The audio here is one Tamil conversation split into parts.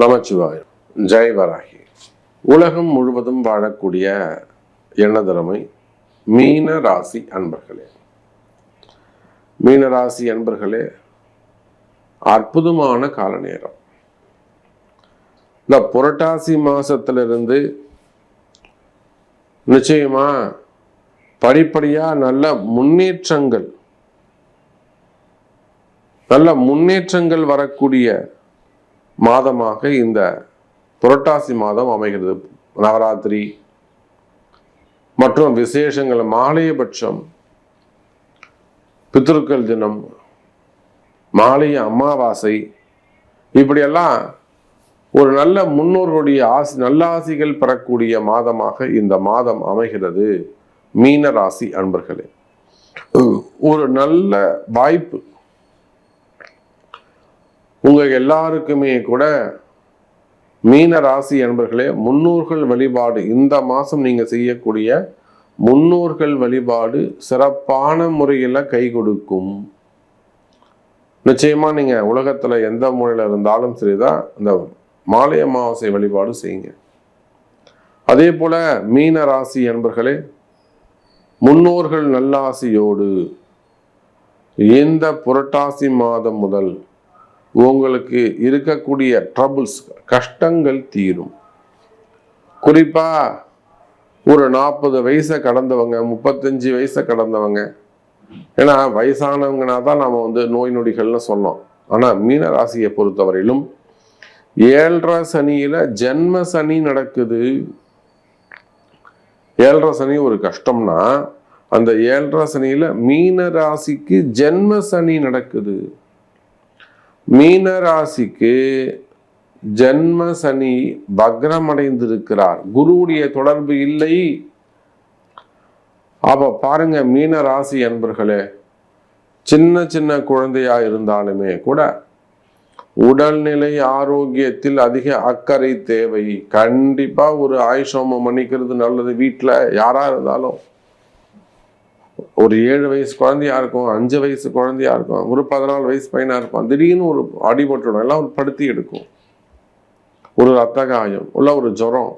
நமச்சிவாயம் ஜெய் வராகி. உலகம் முழுவதும் வாழக்கூடிய எண்ணதிறமை மீன ராசி அன்பர்களே. மீன ராசி அன்பர்களே அற்புதமான கால நேரம் இந்த புரட்டாசி மாசத்திலிருந்து நிச்சயமா படிப்படியா நல்ல முன்னேற்றங்கள் நல்ல முன்னேற்றங்கள் வரக்கூடிய மாதமாக இந்த புரட்டாசி மாதம் அமைகிறது. நவராத்திரி மற்றும் விசேஷங்கள் மாலையபட்சம் பித்ருக்கள் தினம் மாலைய அமாவாசை இப்படியெல்லாம் ஒரு நல்ல முன்னோர்களுடைய ஆசி நல்ல ஆசிகள் பெறக்கூடிய மாதமாக இந்த மாதம் அமைகிறது. மீன ராசி அன்பர்களே ஒரு நல்ல வாய்ப்பு உங்கள் எல்லாருக்குமே கூட மீன ராசி என்பர்களே முன்னோர்கள் வழிபாடு. இந்த மாதம் நீங்கள் செய்யக்கூடிய முன்னோர்கள் வழிபாடு சிறப்பான முறையில் கை கொடுக்கும். நிச்சயமாக நீங்கள் உலகத்தில் எந்த மூலையில் இருந்தாலும் சரிதான். இந்த மாலை அமாவாசை வழிபாடு செய்யுங்க. அதே போல் மீன ராசி என்பர்களே முன்னோர்கள் நல்லாசியோடு இந்த புரட்டாசி மாதம் முதல் உங்களுக்கு இருக்கக்கூடிய ட்ரபுள்ஸ் கஷ்டங்கள் தீரும். குறிப்பா ஒரு நாற்பது வயசை கடந்தவங்க முப்பத்தஞ்சு வயசை கடந்தவங்க. ஏன்னா வயசானவங்கன்னா தான் நாம் வந்து நோய் நொடிகள்னு சொன்னோம். ஆனால் மீன ராசியை பொறுத்தவரையிலும் ஏழரை சனியில் ஜென்ம சனி நடக்குது. ஏழரை சனி ஒரு கஷ்டம்னா அந்த ஏழரை சனியில் மீன ராசிக்கு ஜென்ம சனி நடக்குது. மீன ராசிக்கு ஜென்ம சனி பக்ரமடைந்திருக்கிறார் குருவுடைய தொடர்பு இல்லை. அப்ப பாருங்க மீன ராசி என்பர்களே சின்ன சின்ன குழந்தையா இருந்தாலுமே கூட உடல்நிலை ஆரோக்கியத்தில் அதிக அக்கறை தேவை. கண்டிப்பா ஒரு ஆயுஷோமம் பண்ணிக்கிறது நல்லது. வீட்டில் யாரா இருந்தாலும் ஒரு ஏழு வயசு குழந்தையா இருக்கும் அஞ்சு வயசு குழந்தையா இருக்கும் ஒரு பதினாலு வயசு பையனா இருப்பான் திடீர்னு ஒரு அடிபட்டுடும் எல்லாம் ஒரு படுத்தி எடுக்கும். ஒரு ரத்த காயம் உள்ள ஒரு ஜுரம்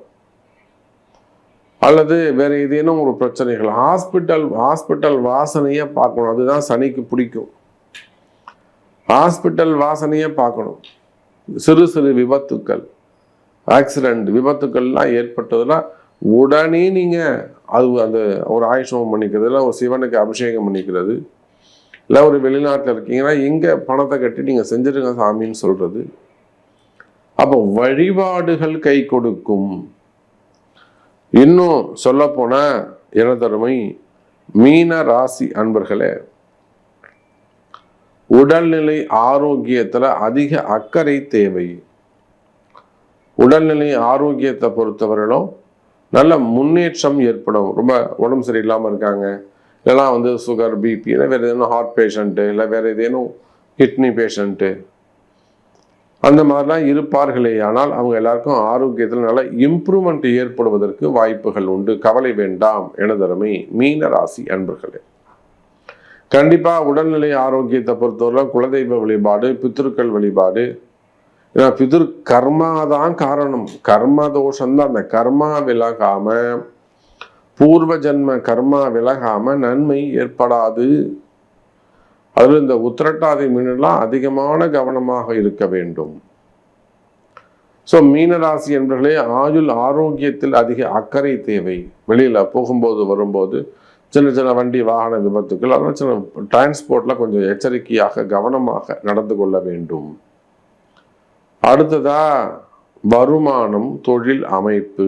அல்லது வேற ஏதேனும் ஒரு பிரச்சனைகள். ஹாஸ்பிட்டல் ஹாஸ்பிட்டல் வாசனையை பார்க்கணும். அதுதான் சனிக்கு பிடிக்கும். ஹாஸ்பிட்டல் வாசனையை பார்க்கணும். சிறு சிறு விபத்துக்கள் ஆக்சிடென்ட் விபத்துக்கள்லாம் ஏற்பட்டதுன்னா உடனே நீங்கள் அது அந்த ஒரு ஆயுஷமம் பண்ணிக்கிறது இல்லை ஒரு சிவனுக்கு அபிஷேகம் பண்ணிக்கிறது இல்லை ஒரு வெளிநாட்டில் இருக்கீங்கன்னா எங்க பணத்தை கட்டி நீங்கள் செஞ்சிருங்க சாமின்னு சொல்கிறது அப்போ வழிபாடுகள் கை கொடுக்கும். இன்னும் சொல்லப்போனால் எனதருமை மீன ராசி அன்பர்களே உடல்நிலை ஆரோக்கியத்தில் அதிக அக்கறை தேவை. உடல்நிலை ஆரோக்கியத்தை பொறுத்தவரையிலும் நல்ல முன்னேற்றம் ஏற்படும். ரொம்ப உடம்பு சரியில்லாமல் இருக்காங்க. இல்லைனா வந்து சுகர் பிபி இல்லை வேறு ஏதேனும் ஹார்ட் பேஷண்ட்டு இல்லை வேறு ஏதேனும் கிட்னி பேஷண்ட்டு அந்த மாதிரிலாம் இருப்பார்களே ஆனால் அவங்க எல்லாருக்கும் ஆரோக்கியத்தில் நல்ல இம்ப்ரூவ்மெண்ட் ஏற்படுவதற்கு வாய்ப்புகள் உண்டு. கவலை வேண்டாம். எனதருமை மீன ராசி அன்பர்களே. கண்டிப்பாக உடல்நிலை ஆரோக்கியத்தை பொறுத்தவரை குலதெய்வ வழிபாடு பித்திருக்கள் வழிபாடு ஏன்னா பிதிர் கர்மா தான் காரணம். கர்ம தோஷம் தான் அந்த கர்மா விலகாம பூர்வ ஜென்ம கர்மா விலகாம நன்மை ஏற்படாது. அதில் இந்த உத்திரட்டாதி மீனெல்லாம் அதிகமான கவனமாக இருக்க வேண்டும். ஸோ மீனராசி என்பர்களே ஆயுள் ஆரோக்கியத்தில் அதிக அக்கறை தேவை. வெளியில போகும்போது வரும்போது சின்ன சின்ன வண்டி வாகன விபத்துக்கள் அதெல்லாம் சின்ன டிரான்ஸ்போர்ட்டில் கொஞ்சம் எச்சரிக்கையாக கவனமாக நடந்து கொள்ள வேண்டும். அடுத்ததா வருமானம் தொழில் அமைப்பு.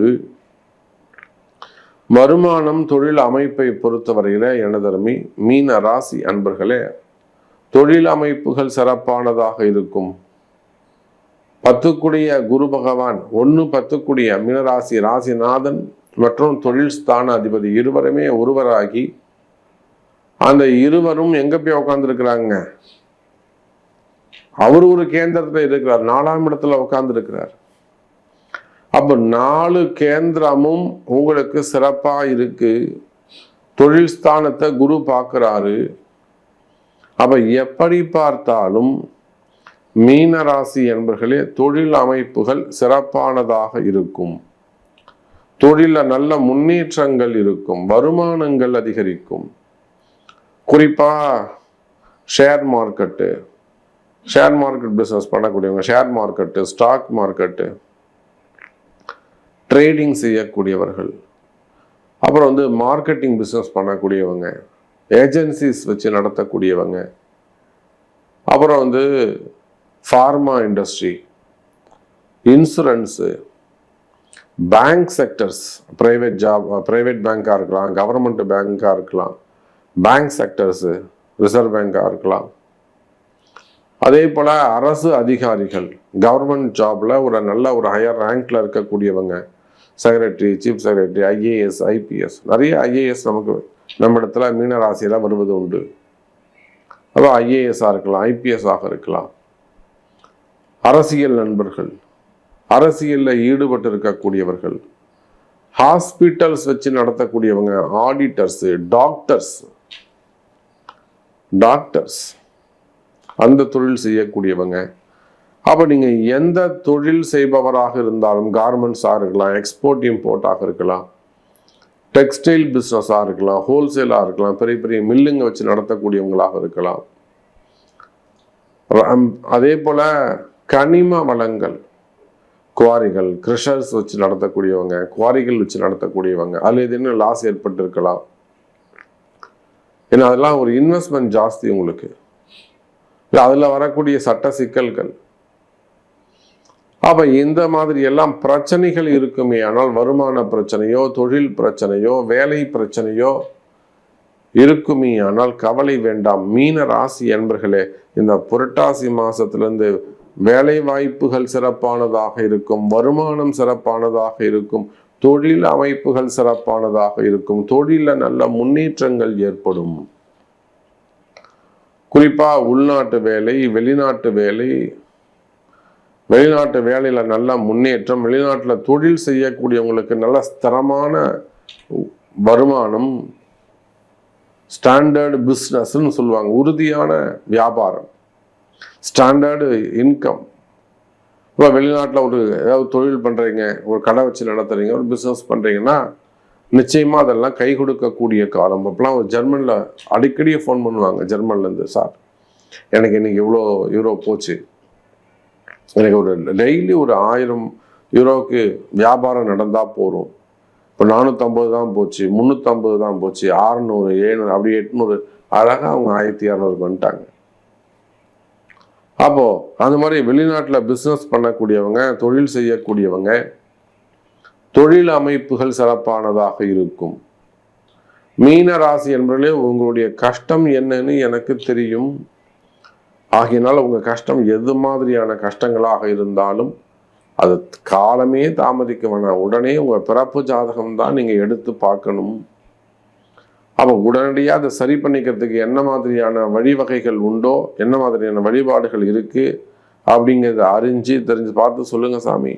வருமானம் தொழில் அமைப்பை பொறுத்தவரையில எனதருமை மீன ராசி அன்பர்களே தொழில் அமைப்புகள் சிறப்பானதாக இருக்கும். பத்துக்குடிய குரு பகவான் ஒன்று பத்துக்குடிய மீனராசி ராசிநாதன் மற்றும் தொழில் ஸ்தான அதிபதி இருவருமே ஒருவராகி அந்த இருவரும் எங்கே போய் உட்காந்துருக்கிறாங்க அவர் ஒரு கேந்திரத்தில் இருக்கிறார் நாலாம் இடத்துல உட்கார்ந்து இருக்கிறார் அப்ப நாலு கேந்திரமும் உங்களுக்கு சிறப்பா இருக்கு. தொழில் ஸ்தானத்தை குரு பார்க்கிறாரு. அப்ப எப்படி பார்த்தாலும் மீன ராசி என்பர்களே தொழில் அமைப்புகள் சிறப்பானதாக இருக்கும். தொழில நல்ல முன்னேற்றங்கள் இருக்கும் வருமானங்கள் அதிகரிக்கும். குறிப்பா share market share market business பண்ணக்கூடியவங்க share market stock market trading செய்யக்கூடியவர்கள். அப்புறம் வந்து மார்க்கெட்டிங் பிஸ்னஸ் பண்ணக்கூடியவங்க ஏஜென்சிஸ் வச்சு நடத்தக்கூடியவங்க. அப்புறம் வந்து pharma industry insurance bank sectors private job private பேங்காக இருக்கலாம் கவர்மெண்ட் பேங்காக இருக்கலாம் பேங்க் செக்டர்ஸு ரிசர்வ் பேங்காக இருக்கலாம். அதே போல் அரசு அதிகாரிகள் கவர்மெண்ட் ஜாபில் ஒரு நல்ல ஒரு ஹையர் ரேங்க்ல இருக்கக்கூடியவங்க secretary chief secretary IAS IPS நிறைய ஐஏஎஸ் நமக்கு நம்ம இடத்துல மீன வருவது உண்டு. அப்போ ஐஏஎஸ்ஸாக இருக்கலாம் ஐபிஎஸ்ஸாக இருக்கலாம். அரசியல் நண்பர்கள் அரசியலில் ஈடுபட்டு இருக்கக்கூடியவர்கள் ஹாஸ்பிட்டல்ஸ் வச்சு நடத்தக்கூடியவங்க ஆடிட்டர்ஸு டாக்டர்ஸ் டாக்டர்ஸ் அந்த தொழில் செய்யக்கூடியவங்க. அப்போ நீங்கள் எந்த தொழில் செய்பவராக இருந்தாலும் கார்மெண்ட்ஸாக இருக்கலாம் எக்ஸ்போர்ட் இம்போர்ட்டாக இருக்கலாம் டெக்ஸ்டைல் பிஸ்னஸாக இருக்கலாம் ஹோல்சேலாக இருக்கலாம் பெரிய பெரிய மில்லுங்க வச்சு நடத்தக்கூடியவங்களாக இருக்கலாம். ரம்- அதே போல் கனிம வளங்கள் குவாரிகள் கிரஷர்ஸ் வச்சு நடத்தக்கூடியவங்க குவாரிகள் வச்சு நடத்தக்கூடியவங்க அதில் இது என்ன லாஸ் ஏற்பட்டு இருக்கலாம் ஏன்னா அதெல்லாம் ஒரு இன்வெஸ்ட்மெண்ட் ஜாஸ்தி உங்களுக்கு. அதில் வரக்கூடிய சட்ட சிக்கல்கள். அப்போ இந்த மாதிரி எல்லாம் பிரச்சனைகள் இருக்குமே ஆனால் வருமான பிரச்சனையோ தொழில் பிரச்சனையோ வேலை பிரச்சனையோ இருக்குமே ஆனால் கவலை வேண்டாம். மீன ராசி என்பர்களே இந்த புரட்டாசி மாசத்திலிருந்து வேலை வாய்ப்புகள் சிறப்பானதாக இருக்கும் வருமானம் சிறப்பானதாக இருக்கும் தொழில் அமைப்புகள் சிறப்பானதாக இருக்கும் தொழிலில் நல்ல முன்னேற்றங்கள் ஏற்படும். குறிப்பாக உள்நாட்டு வேலை வெளிநாட்டு வேலை வெளிநாட்டு வேலையில் நல்ல முன்னேற்றம் வெளிநாட்டில் தொழில் செய்யக்கூடியவங்களுக்கு நல்ல ஸ்திரமான வருமானம் ஸ்டாண்டர்டு பிஸ்னஸ்ன்னு சொல்லுவாங்க உறுதியான வியாபாரம் ஸ்டாண்டர்டு இன்கம் இப்போ வெளிநாட்டில் ஒரு ஏதாவது தொழில் பண்ணுறீங்க ஒரு கடை வச்சு நடத்துறீங்க ஒரு பிஸ்னஸ் பண்ணுறீங்கன்னா நிச்சயமாக அதெல்லாம் கை கொடுக்கக்கூடிய காலம். அப்போலாம் ஜெர்மனில் அடிக்கடியே ஃபோன் பண்ணுவாங்க ஜெர்மன்லேருந்து சார் எனக்கு இன்னைக்கு இவ்வளோ யூரோ போச்சு. எனக்கு ஒரு டெய்லி ஒரு ஆயிரம் யூரோவுக்கு வியாபாரம் நடந்தால் போதும். இப்போ நானூற்றம்பது தான் போச்சு முந்நூற்றம்பது தான் போச்சு ஆறுநூறு ஏழ்நூறு அப்படி எட்நூறு. அழகாக அவங்க ஆயிரத்தி இரநூறு பண்ணிட்டாங்க அப்போது அந்த மாதிரி வெளிநாட்டில் பிஸ்னஸ் பண்ணக்கூடியவங்க தொழில் செய்யக்கூடியவங்க தொழில் அமைப்புகள் சிறப்பானதாக இருக்கும். மீன ராசி என்பதிலே உங்களுடைய கஷ்டம் என்னன்னு எனக்கு தெரியும். ஆகையினால் உங்கள் கஷ்டம் எது மாதிரியான கஷ்டங்களாக இருந்தாலும் அது காலமே தாமதிக்க வேணாம் உடனே உங்கள் பிறப்பு ஜாதகம் தான் நீங்கள் எடுத்து பார்க்கணும். அப்போ உடனடியாக அதை சரி பண்ணிக்கிறதுக்கு என்ன மாதிரியான வழிவகைகள் உண்டோ என்ன மாதிரியான வழிபாடுகள் இருக்குது அப்படிங்கிறத அறிஞ்சு தெரிஞ்சு பார்த்து சொல்லுங்கள் சாமி.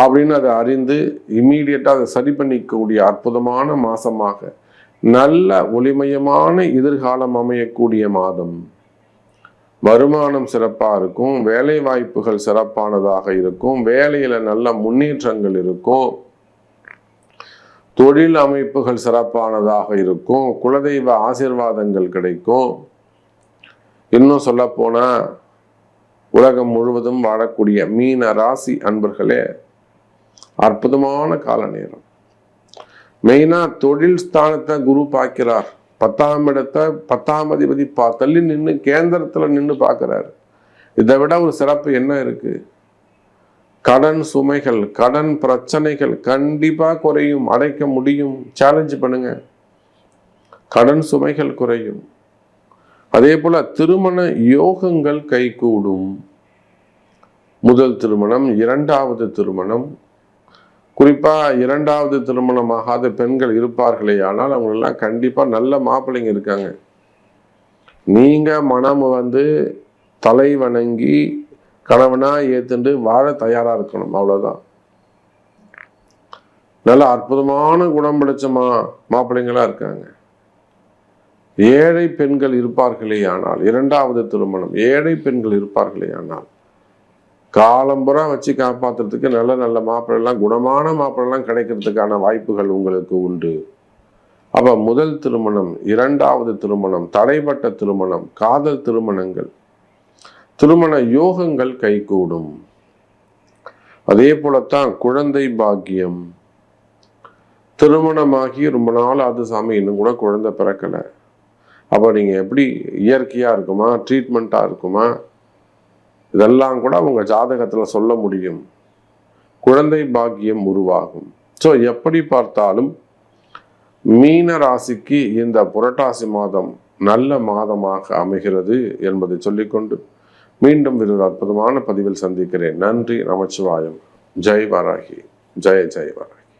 அப்படின்னு அதை அறிந்து இம்மீடியட்டாக அதை சரி பண்ணிக்கக்கூடிய அற்புதமான மாசமாக நல்ல ஒளிமயமான எதிர்காலம் அமையக்கூடிய மாதம். வருமானம் சிறப்பாக இருக்கும் வேலை வாய்ப்புகள் சிறப்பானதாக இருக்கும் வேலையில் நல்ல முன்னேற்றங்கள் இருக்கும் தொழில் அமைப்புகள் சிறப்பானதாக இருக்கும் குலதெய்வ ஆசிர்வாதங்கள் கிடைக்கும். இன்னும் சொல்லப்போனால் உலகம் முழுவதும் வாழக்கூடிய மீன ராசி அன்பர்களே அற்புதமான கால நேரம். மெயினாக தொழில் ஸ்தானத்தை குரு பார்க்கிறார். பத்தாம் இடத்தை பத்தாம் அதிபதி பா தள்ளி நின்று கேந்திரத்தில் நின்று பார்க்குறாரு. இதை விட ஒரு சிறப்பு என்ன இருக்குது கடன் சுமைகள் கடன் பிரச்சனைகள் கண்டிப்பாக குறையும் அடைக்க முடியும். சேலஞ்ச் பண்ணுங்க. கடன் சுமைகள் குறையும். அதே போல் திருமண யோகங்கள் கைகூடும். முதல் திருமணம் இரண்டாவது திருமணம் குறிப்பாக இரண்டாவது திருமணமாகாத பெண்கள் இருப்பார்களே ஆனால் அவங்களெல்லாம் கண்டிப்பாக நல்ல மாப்பிள்ளைங்க இருக்காங்க. நீங்கள் மனம் வந்து தலை வணங்கி கணவனாக ஏற்றுண்டு வாழ தயாராக இருக்கணும் அவ்வளோதான் நல்ல அற்புதமான குணம் பிடிச்ச மா மாப்பிள்ளைங்களா இருக்காங்க. ஏழை பெண்கள் இருப்பார்களே ஆனால் இரண்டாவது திருமணம் ஏழை பெண்கள் இருப்பார்களே ஆனால் காலம்புறா வச்சு காப்பாத்துறதுக்கு நல்ல நல்ல மாப்பிள்ளெல்லாம் குணமான மாப்பிள்ளெல்லாம் கிடைக்கிறதுக்கான வாய்ப்புகள் உங்களுக்கு உண்டு. அப்போ முதல் திருமணம் இரண்டாவது திருமணம் தடைப்பட்ட திருமணம் காதல் திருமணங்கள் திருமண யோகங்கள் கைகூடும். அதே போலத்தான் குழந்தை பாக்கியம். திருமணமாகி ரொம்ப நாள் அது சாமி இன்னும் கூட குழந்தை பிறக்கலை. அப்போ நீங்கள் எப்படி இயற்கையாக இருக்குமா ட்ரீட்மெண்ட்டாக இருக்குமா? இதெல்லாம் கூட அவங்க ஜாதகத்தில் சொல்ல முடியும். குழந்தை பாக்கியம் உருவாகும். ஸோ எப்படி பார்த்தாலும் மீன ராசிக்கு இந்த புரட்டாசி மாதம் நல்ல மாதமாக அமைகிறது என்பதை சொல்லிக்கொண்டு மீண்டும் இது அற்புதமான பதிவில் சந்திக்கிறேன். நன்றி நமச்சிவாயம். ஜெய் வராகி. ஜெய ஜெய் வராகி.